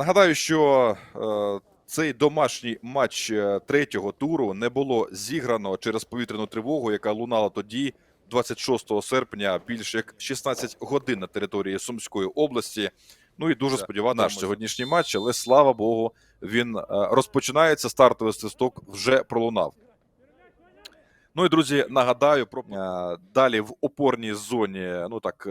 Нагадаю, що е, цей домашній матч е, третього туру не було зіграно через повітряну тривогу, яка лунала тоді, 26 серпня, більш як 16 годин на території Сумської області. Ну і дуже Це сподіватися наш сьогоднішній матч, але слава Богу, він е, розпочинається. Стартовий свисток вже пролунав. Ну і друзі, нагадаю про далі в опорній зоні. Ну так,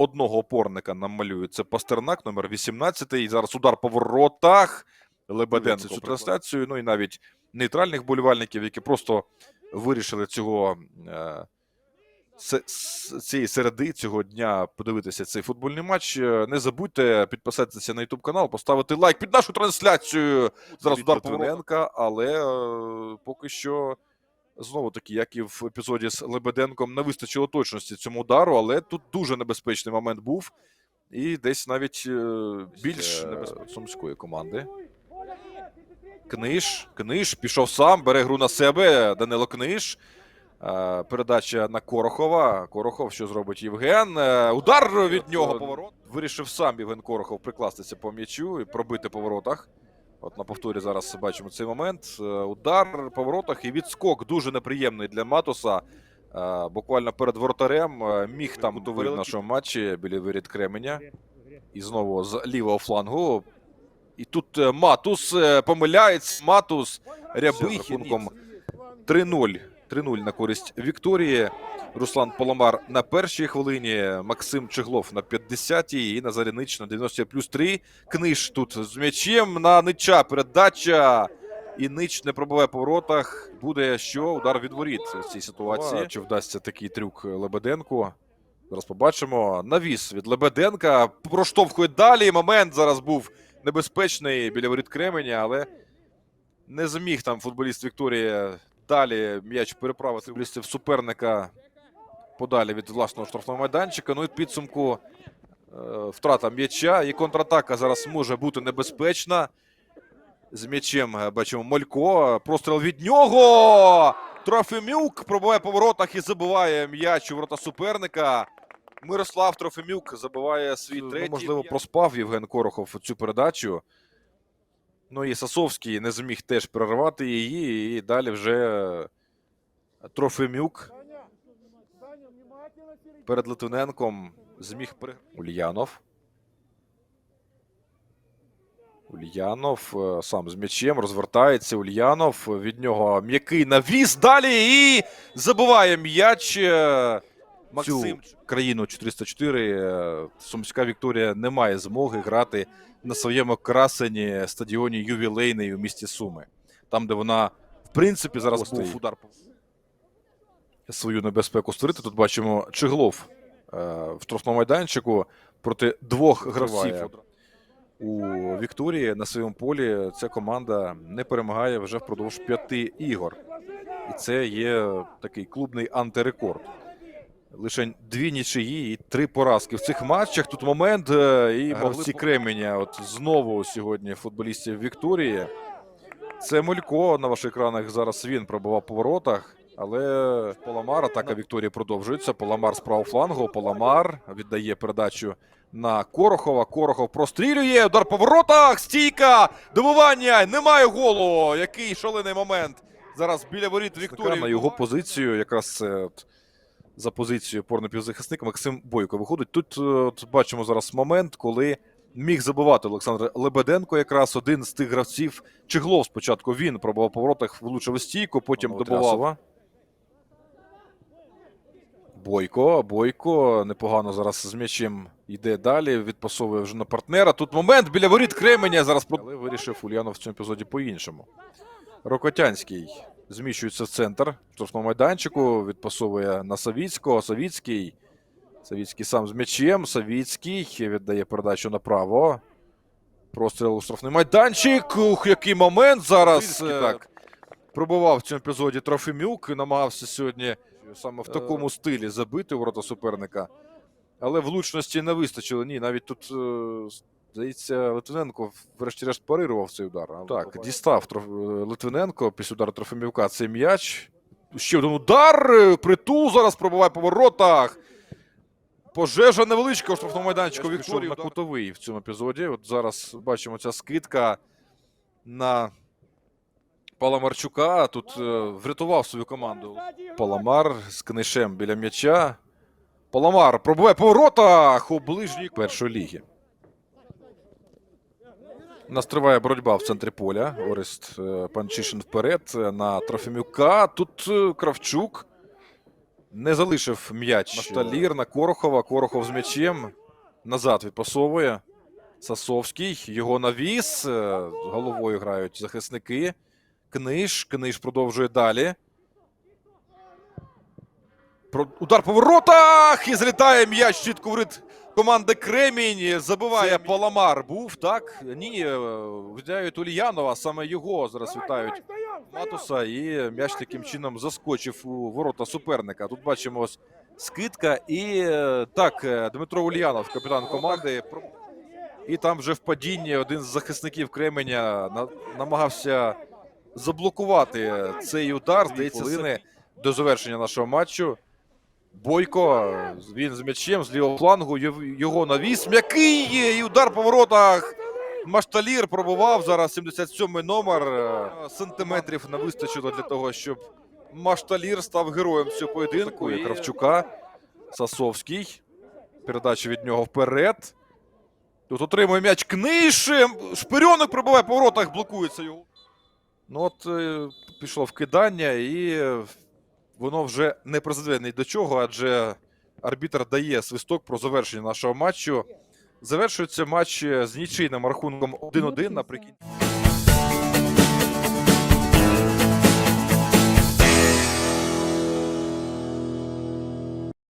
одного опорника нам малюють. Це Пастернак, номер 18. І зараз удар по воротах. Лебеденко цю трансляцію. Ну і навіть нейтральних болівальників, які просто вирішили цього е, цієї середи цього дня подивитися цей футбольний матч. Е, Не забудьте підписатися на YouTube канал, поставити лайк під нашу трансляцію. Зараз удар. Павленка, але е, поки що. Знову таки, як і в епізоді з Лебеденком, не вистачило точності цьому удару, але тут дуже небезпечний момент був. І десь навіть е, більш Е, сумської команди. Книж, Книж пішов сам, бере гру на себе. Данило Книж. Е, Передача на Корохова. Корохов, що зробить Євген. Е, Удар від нього поворот. Вирішив сам Євген Корохов прикластися по м'ячу і пробити по воротах. От на повторі зараз бачимо цей момент. Е, Удар по воротах і відскок дуже неприємний для Матуса. Е, Буквально перед воротарем е, міг там в нашому матчі біля вирід Кременя. І знову з лівого флангу. І тут Матус помиляється. Матус Рябихінком рахунком 3-0. 3-0 на користь Вікторії. Руслан Поломар на першій хвилині, Максим Чеглов на 50-й і Назарій Нич на 90 плюс 3. Книж тут з м'ячем на Нича передача. І Нич не пробиває по воротах. Буде що? Удар від воріт в цій ситуації. Чи вдасться такий трюк Лебеденку? Зараз побачимо. Навіс від Лебеденка проштовхує далі. Момент зараз був небезпечний біля воріт Кременя, але не зміг там футболіст Вікторії далі м'яч переправити футболістів суперника подалі від власного штрафного майданчика. Ну і підсумку е, втрата м'яча і контратака зараз може бути небезпечна. З м'ячем е, бачимо Молько. Простріл від нього. Трофимюк пробиває по воротах і забиває м'яч у ворота суперника. Мирослав Трофимюк забиває свій Ну, третій. можливо, Можливо, проспав Євген Корохов цю передачу. Ну і Сасовський не зміг теж перервати її. І далі вже Трофимюк перед Литвиненком зміг при... Ульянов. Ульянов е, сам з м'ячем розвертається. Ульянов від нього м'який навіс далі і забиває м'яч. Максим країну 404. е, Сумська Вікторія не має змоги грати на своєму красені стадіоні ювілейний у місті Суми. Там, де вона, в принципі, зараз Гостей. був удар свою небезпеку створити. Тут бачимо Чиглов е, в штрафному майданчику проти двох гравців у Вікторії на своєму полі. Ця команда не перемагає вже впродовж п'яти ігор. І це є такий клубний антирекорд. Лише дві нічиї і три поразки в цих матчах. Тут момент е, і Гравці Кременя. От знову сьогодні футболістів Вікторії. Це Молько на ваших екранах. Зараз він пробував по воротах. Але Поламар, атака Вікторії продовжується. Поламар з правого флангу. Поламар віддає передачу на Корохова. Корохов прострілює. Удар по воротах. Стійка. Добування. Немає голу. Який шалений момент. Зараз біля воріт Вікторії. На його позицію, якраз це за позицією порнопівзахисника Максим Бойко виходить. Тут е, от, бачимо зараз момент, коли міг забивати Олександр Лебеденко, якраз один з тих гравців. Чиглов спочатку він пробував по воротах, влучив у стійку, потім добував. Бойко, Бойко непогано зараз з м'ячем йде далі, відпасовує вже на партнера. Тут момент біля воріт Кременя зараз але вирішив Ульянов в цьому епізоді по-іншому. Рокотянський зміщується в центр штрафного майданчику, відпасовує на Савіцького. Савіцький. Савіцький сам з м'ячем. Савіцький віддає передачу направо. Простріл у штрафний майданчик. Ух, який момент зараз. Савіцький, е, так. Пробував в цьому епізоді Трофимюк і намагався сьогодні саме в Е. такому стилі забити ворота суперника. Але влучності не вистачило. Ні, навіть тут, е, здається, Литвиненко врешті-решт парирував цей удар. Так, дістав Троф- Литвиненко після удару Трофимівка цей м'яч. Ще один удар. е, Притул зараз пробиває по воротах. Пожежа невеличка у штрафному майданчику Вікторії. на кутовий в цьому епізоді. От зараз бачимо ця скидка на Паламарчука. Тут е, врятував свою команду. Паламар з книшем біля м'яча. Паламар пробиває по воротах у ближній першої ліги. У нас триває боротьба в центрі поля. Орест е, Панчишин вперед е, на Трофімюка. Тут е, Кравчук не залишив м'яч. Машталір на Корохова. Корохов з м'ячем. Назад відпасовує. Сасовський. Його навіс. Головою грають захисники. Книж. Книж продовжує далі. Удар по воротах! І злітає м'яч чітко в рит команди Кремінь. Забиває Паламар. Був так? Ні, е, витяють Ульянова. Саме його зараз вітають Матуса. І м'яч таким чином заскочив у ворота суперника. Тут бачимо ось скидка. І е, так, е, Дмитро Ульянов, капітан команди. І там вже в падінні один з захисників Кременя на- намагався заблокувати цей удар. Здається, до завершення нашого матчу. Бойко, він з м'ячем з лівого флангу, його навіс. М'який є, і удар по воротах. Машталір пробував зараз 77-й номер. Сантиметрів не вистачило для того, щоб Машталір став героєм цього поєдинку. І Кравчука, Сасовський. Передача від нього вперед. Тут отримує м'яч книшем. Шпирьонок пробиває по воротах, блокується його. Ну от е, пішло вкидання, і воно вже не призведе ні до чого, адже арбітр дає свисток про завершення нашого матчу. Завершується матч з нічийним рахунком 1-1 наприкінці.